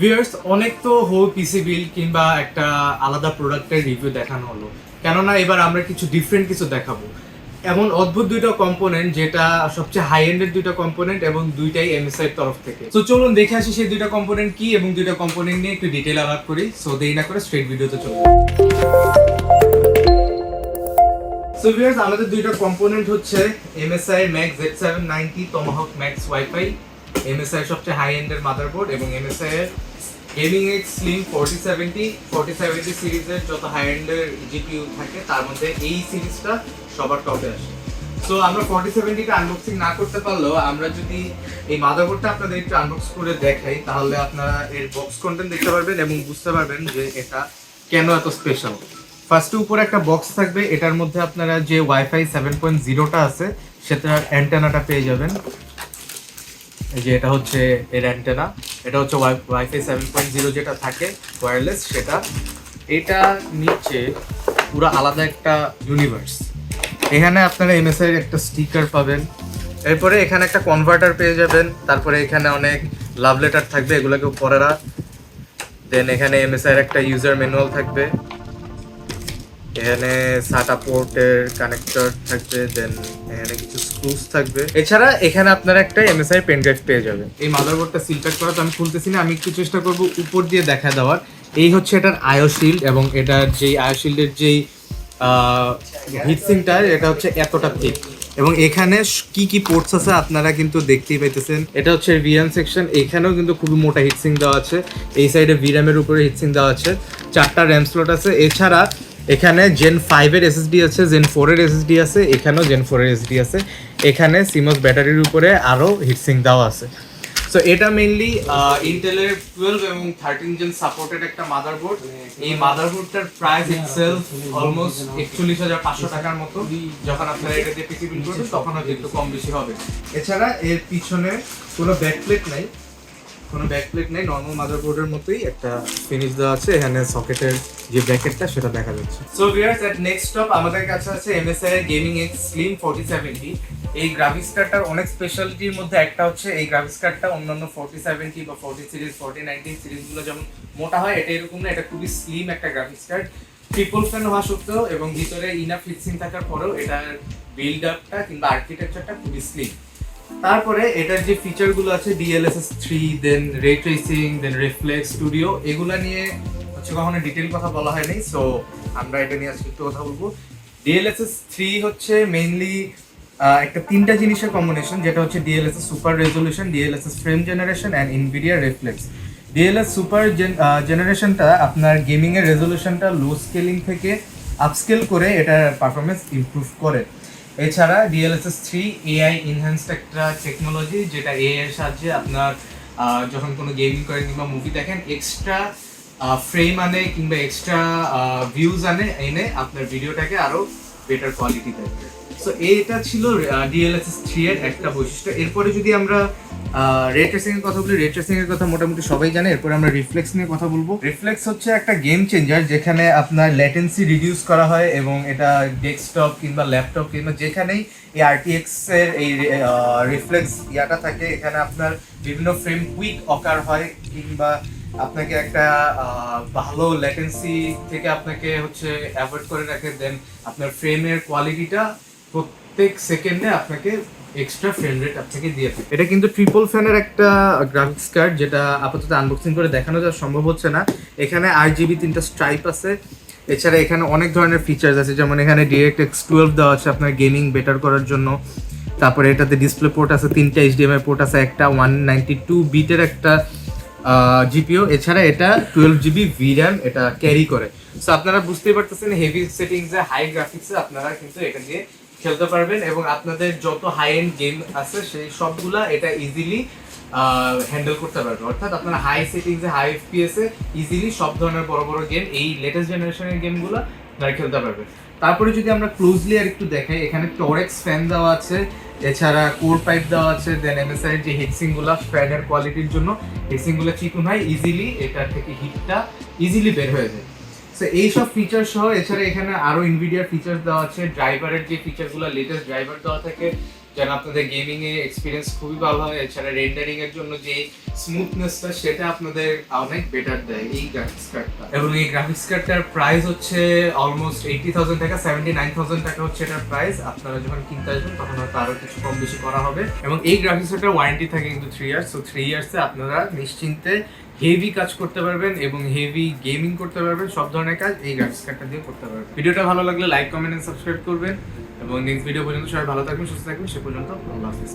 Viewers অনেক তো whole পিসি বিল কিংবা একটা আলাদা প্রোডাক্টের রিভিউ দেখানো হলো। কেননা এবার আমরা কিছু ডিফারেন্ট কিছু দেখাবো। এমন অদ্ভুত দুইটা কম্পোনেন্ট যেটা সবচেয়ে হাই এন্ডের দুইটা কম্পোনেন্ট এবং দুইটাই এমএসআই এর তরফ থেকে। তো চলুন দেখে আসি সেই দুইটা কম্পোনেন্ট কি এবং দুইটা কম্পোনেন্ট নিয়ে একটু ডিটেল আলাপ করি। সো দেরি না করে স্ট্রেট ভিডিওতে চলুন। সো ভিউয়ার্স আমাদের দুইটা কম্পোনেন্ট হচ্ছে MSI Max Z790 Tomahawk Max Wi-Fi MSI এর সবচেয়ে হাই এন্ডের মাদারবোর্ড এবং MSI এর গেমিং এক্স স্লিম 4070 4070 সিরিজের যত হাই এন্ডের জিপিইউ থাকে, তার মধ্যে এই সিরিজটা সবার টপে আসে। সো আমরা 4070 টা আনবক্সিং না করতে পারলেও আমরা যদি এই মাদারবোর্ডটা আপনাদের একটু আনবক্স করে দেখাই, তাহলে আপনারা এর বক্স কন্টেন্ট দেখতে পারবেন এবং বুঝতে পারবেন যে এটা কেন এত স্পেশাল ফার্স্টে উপরে একটা বক্স থাকবে, এটার মধ্যে আপনারা যে ওয়াইফাই সেভেন পয়েন্ট জিরোটা আছে, সেটার অ্যান্টেনাটা পেয়ে যাবেন। যে এটা হচ্ছে এর অ্যান্টেনা এটা হচ্ছে ওয়াইফাই সেভেন পয়েন্ট জিরো যেটা থাকে ওয়্যারলেস সেটা এটা নিচে পুরো আলাদা একটা ইউনিভার্স এখানে আপনারা এমএসআই একটা স্টিকার পাবেন। এরপরে এখানে একটা কনভার্টার পেয়ে যাবেন। তারপরে এখানে অনেক লাভ লেটার থাকবে, এগুলোকেও পড়েরা। দেন এখানে এমএসআই এর একটা ইউজার ম্যানুয়াল থাকবে। এখানে সাটা পোর্টের কানেক্টর থাকবে দেন এখানে কিছু স্ক্রুজ থাকবে। এছাড়া এখানে আপনারা একটা এমএসআই পেন ড্রাইভ পেয়ে যাবেন। এই মাদারবোর্ডটা সিল প্যাক করা তো আমি খুলতেছি না, আমি একটু চেষ্টা করব উপর দিয়ে দেখা দেওয়ার। এই হচ্ছে এটার আয়ো শিল্ড এবং এটার যেই আয়ো শিল্ডের যেই হিটসিংটা এটা হচ্ছে এতটা ঠিক এবং এখানে কি কি পোর্টস আছে আপনারা কিন্তু দেখতেই পাইতেছেন। এটা হচ্ছে ভিএম সেকশন এখানেও কিন্তু খুবই মোটা হিটসিং দেওয়া আছে। এই সাইডে ভিরামের উপরে হিটসিং দেওয়া আছে। চারটা র্যাম স্লট আছে। এছাড়া এখানে জেন ফাইভের এসএসডি আছে জেন ফোরের এসএসডি আছে, এখানেও জেন ফোরের এসএসডি আছে। এখানে সিমস ব্যাটারির উপরে আরও হিটসিং দেওয়া আছে। সো এটা মেইনলি ইন্টেলের টুয়েলভ এবং থার্টিন জেন সাপোর্টেড একটা মাদারবোর্ড এই মাদারবোর্ডটার প্রাইস ইটসেলফ অলমোস্ট একচল্লিশ হাজার পাঁচশো টাকার মতো। যখন আপনারা এটা দিয়ে পিসি বিল করবেন, তখন হয়তো একটু কম বেশি হবে। এছাড়া এর পিছনে কোনো ব্যাকপ্লেট নাই। কোনো ব্যাকপ্লেট নেই নর্মাল মাদারবোর্ডের মতোই একটা ফিনিশ দেওয়া আছে, এখানে সকেটের যে ব্র্যাকেটটা সেটা দেখা যাচ্ছে। So viewers at next stop আমাদের কাছে আছে এমএসআই এর গেমিং এক্স স্লিম 4070 এই গ্রাফিক্স কার্ডটার অনেক স্পেশালিটির মধ্যে একটা হচ্ছে এই গ্রাফিক্স কার্ডটা অন্যান্য 4070 বা 40 সিরিজ 4090 সিরিজগুলো যেমন মোটা হয়, এটা এরকম না, এটা খুবই স্লিম একটা গ্রাফিক্স কার্ড ট্রিপল ফ্যান হওয়া সত্ত্বেও এবং ভিতরে ইনাফ ফিক্সিং থাকার পরেও এটার বিল্ড আপটা কিংবা আর্কিটেকচারটা খুবই স্লিম তারপরে এটার যে ফিচারগুলো আছে ডিএলএসএস থ্রি দেন রে ট্রেসিং দেন রিফ্লেক্স স্টুডিও এগুলা নিয়ে হচ্ছে কখনো ডিটেল কথা বলা হয়নি সো আমরা এটা নিয়ে আজকে একটু কথা বলব। ডিএলএসএস থ্রি হচ্ছে মেইনলি একটা তিনটা জিনিসের কম্বিনেশন যেটা হচ্ছে DLSS super resolution DLSS frame generation and Nvidia reflex DLS super জেনারেশনটা আপনার গেমিংয়ের রেজলিউশনটা লো স্কেলিং থেকে আপস্কেল করে এটার পারফরমেন্স ইমপ্রুভ করে। এছাড়া ডিএলএসএস থ্রি এআই ইনহ্যান্সড একটা টেকনোলজি যেটা এআই এর সাহায্যে আপনার যখন কোনো গেমিং করেন কিংবা মুভি দেখেন এক্সট্রা ফ্রেম আনে কিংবা এক্সট্রা ভিউজ আনে, এনে আপনার ভিডিওটাকে আরও বেটার কোয়ালিটি দেয়। সো এটা ছিল ডিএলএসএস থ্রি এর একটা বৈশিষ্ট্য। এরপরে যদি আমরা রে কথা বলি রে কথা মোটামুটি সবাই জানে, এরপরে আমরা রিফ্লেক্স নিয়ে কথা বলব। রিফ্লেক্স হচ্ছে একটা গেম চেঞ্জার যেখানে আপনার ল্যাটেন্সি রিডিউস করা হয় এবং এটা ডেস্কটপ কিংবা ল্যাপটপ কিংবা যেখানেই এই আরটিএক্স এর এই রিফ্লেক্স ইয়াটা থাকে, এখানে আপনার বিভিন্ন ফ্রেম কুইক অকার হয় কিংবা আপনাকে একটা ভালো ল্যাটেন্সি থেকে আপনাকে হচ্ছে অ্যাভয়েড করে রাখে দেন আপনার ফ্রেমের কোয়ালিটিটা প্রত্যেক সেকেন্ডে আপনাকে এক্সট্রা ফ্রেম রেট আপনাকে দিয়ে থাকে। এটা কিন্তু ট্রিপল ফ্যানের একটা গ্রাফিক্স কার্ড যেটা আপাতত আনবক্সিং করে দেখানো যা সম্ভব হচ্ছে না। এখানে আট জিবি তিনটা স্ট্রাইপ আছে। এছাড়া এখানে অনেক ধরনের ফিচার্স আছে। যেমন এখানে ডিরেক্ট এক্স টুয়েলভ দেওয়া আছে আপনার গেমিং বেটার করার জন্য। তারপরে এটাতে ডিসপ্লে পোর্ট আছে, তিনটা এইচডিএমআই পোর্ট আছে, একটা ওয়ান নাইনটি টু বিটের একটা জিপিও এছাড়া এটা টুয়েলভ জিবি ভির্যাম এটা ক্যারি করে। সো আপনারা বুঝতেই পারতেছেন হেভি সেটিংসে হাই গ্রাফিক্সে আপনারা কিন্তু এটা দিয়ে খেলতে পারবেন এবং আপনাদের যত হাই এন্ড গেম আছে, সেই সবগুলা এটা ইজিলি হ্যান্ডেল করতে পারবে অর্থাৎ আপনারা হাই সেটিংসে হাই এফপিএস ইজিলি সব ধরনের বড় বড় গেম এই লেটেস্ট জেনারেশনের গেমগুলো আপনারা খেলতে পারবেন। তারপরে যদি আমরা ক্লোজলি আর একটু দেখাই, এখানে টোরেক্স ফ্যান দেওয়া আছে, এছাড়া কোর পাইপ দেওয়া আছে দেন এমএসআই এর যে হিটসিংগুলা ফ্যানের কোয়ালিটির জন্য হিটসিংগুলো চিকুন হয় ইজিলি এটা থেকে হিটটা ইজিলি বের হয়ে যায়। সো এই সব ফিচার সহ, এছাড়া এখানে আরও ইনভিডিয়ার ফিচার দেওয়া আছে ড্রাইভারের যে ফিচারগুলো লেটেস্ট ড্রাইভার দেওয়া থাকে যেন আপনাদের গেমিং এ এক্সপিরিয়েন্স খুবই ভালো হয়, এছাড়া রেন্ডারিং এর জন্য যে স্মুথনেসটা সেটা আপনাদের অনেক বেটার দেয় এই গ্রাফিক্স কার্ডটা এবং এই গ্রাফিক্স কার্ডটার প্রাইস হচ্ছে অলমোস্ট এইটি থাউজেন্ড টাকা সেভেন্টি নাইন থাউজেন্ড টাকা হচ্ছে এটার প্রাইস আপনারা যখন কিনতে আসবেন, তখন হয়তো আরও কিছু কম বেশি করা হবে। এবং এই গ্রাফিক্স কার্ডটার ওয়ারেন্টি থাকে কিন্তু থ্রি ইয়ার্স সো থ্রি ইয়ার্সে আপনারা নিশ্চিন্তে হেভি কাজ করতে পারবেন এবং হেভি গেমিং করতে পারবেন, সব ধরনের কাজ এই গ্রাফিক্স কার্ডটা দিয়ে করতে পারবেন। ভিডিওটা ভালো লাগলে লাইক কমেন্ট এন্ড সাবস্ক্রাইব করবেন। এবং নেক্সট ভিডিও পর্যন্ত সবাই ভালো থাকবেন সুস্থ থাকবেন সে পর্যন্ত আল্লাহ হাফিজ।